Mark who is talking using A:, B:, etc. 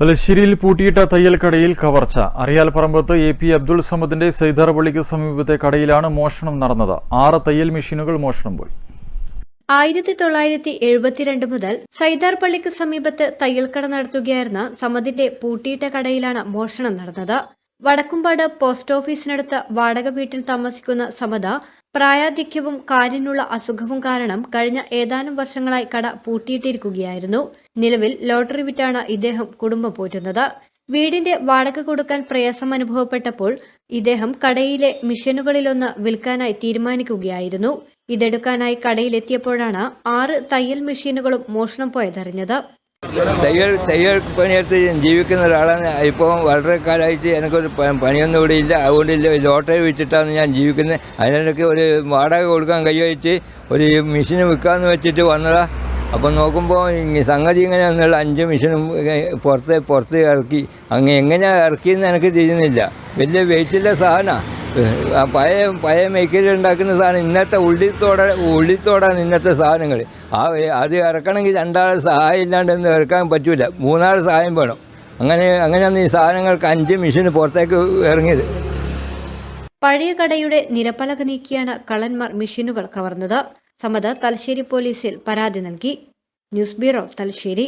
A: തലശ്ശേരിയിൽ പൂട്ടിയിട്ട തയ്യൽ കടയിൽ കവർച്ച. അറിയാൽ പറമ്പത്ത് എ പി അബ്ദുൾ സമദിന്റെ സൈദാർ പള്ളിക്ക് സമീപത്തെ കടയിലാണ് മോഷണം നടന്നത്. ആറ് തയ്യൽ മെഷീനുകൾ മോഷണം പോയി.
B: ആയിരത്തി തൊള്ളായിരത്തി എഴുപത്തിരണ്ട് മുതൽ സൈദാർ പള്ളിക്ക് സമീപത്ത് തയ്യൽക്കട നടത്തുകയായിരുന്ന സമദിന്റെ പൂട്ടിയിട്ട കടയിലാണ് മോഷണം നടന്നത്. വടക്കുംപാട് പോസ്റ്റ് ഓഫീസിനടുത്ത് വാടക വീട്ടിൽ താമസിക്കുന്ന സമത പ്രായാധിക്യവും കാലിനുള്ള അസുഖവും കാരണം കഴിഞ്ഞ ഏതാനും വർഷങ്ങളായി കട പൂട്ടിയിട്ടിരിക്കുകയായിരുന്നു. നിലവിൽ ലോട്ടറി വിറ്റാണ് ഇദ്ദേഹം കുടുംബം പോറ്റുന്നത്. വീടിന്റെ വാടക കൊടുക്കാൻ പ്രയാസം അനുഭവപ്പെട്ടപ്പോൾ ഇദ്ദേഹം കടയിലെ മിഷനുകളിലൊന്ന് വിൽക്കാനായി തീരുമാനിക്കുകയായിരുന്നു. ഇതെടുക്കാനായി കടയിലെത്തിയപ്പോഴാണ് ആറ് തയ്യൽ മെഷീനുകളും മോഷണം പോയതറിഞ്ഞത്.
C: തയ്യൽ തയ്യൽ പണിയെടുത്ത് ജീവിക്കുന്ന ഒരാളാണ്. ഇപ്പോൾ വളരെ കാലമായിട്ട് എനിക്കൊരു പണിയൊന്നും ഇവിടെ ഇല്ല. അതുകൊണ്ട് ഇല്ല ലോട്ടറി വെച്ചിട്ടാണ് ഞാൻ ജീവിക്കുന്നത് അതിനിടയ്ക്ക് ഒരു വാടക കൊടുക്കാൻ കഴിയിട്ട് ഒരു മെഷീൻ വിൽക്കാമെന്ന് വെച്ചിട്ട് വന്നതാണ് അപ്പം നോക്കുമ്പോൾ സംഗതി ഇങ്ങനെ ഇങ്ങനെയാണെന്നുള്ള അഞ്ച് മെഷീനും പുറത്ത് പുറത്ത് ഇറക്കി. അങ്ങ് എങ്ങനെയാണ് ഇറക്കിയെന്ന് എനിക്ക് തിരിയുന്നില്ല. വലിയ വെയിറ്റുള്ള സാധനമാണ് പഴയ പഴയ മേക്കലിൽ ഉണ്ടാക്കുന്ന സാധനം ഇന്നത്തെ ഉള്ളിത്തോടെ ഉള്ളിത്തോടാണ് ഇന്നത്തെ സാധനങ്ങൾ ആ അത് ഇറക്കണമെങ്കിൽ രണ്ടാൾ സഹായം ഇല്ലാണ്ടൊന്നും ഇറക്കാൻ പറ്റില്ല മൂന്നാൾ സഹായം വേണം. അങ്ങനെ അങ്ങനെയാണ് ഈ സാധനങ്ങൾക്ക് അഞ്ച് മെഷീൻ പുറത്തേക്ക് ഇറങ്ങിയത്.
B: പഴയ കടയുടെ നിരപ്പലക നീക്കിയാണ് കള്ളന്മാർ മെഷീനുകൾ കവർന്നത്. സമത തലശ്ശേരി പോലീസിൽ പരാതി നൽകി. News bureau Thalassery.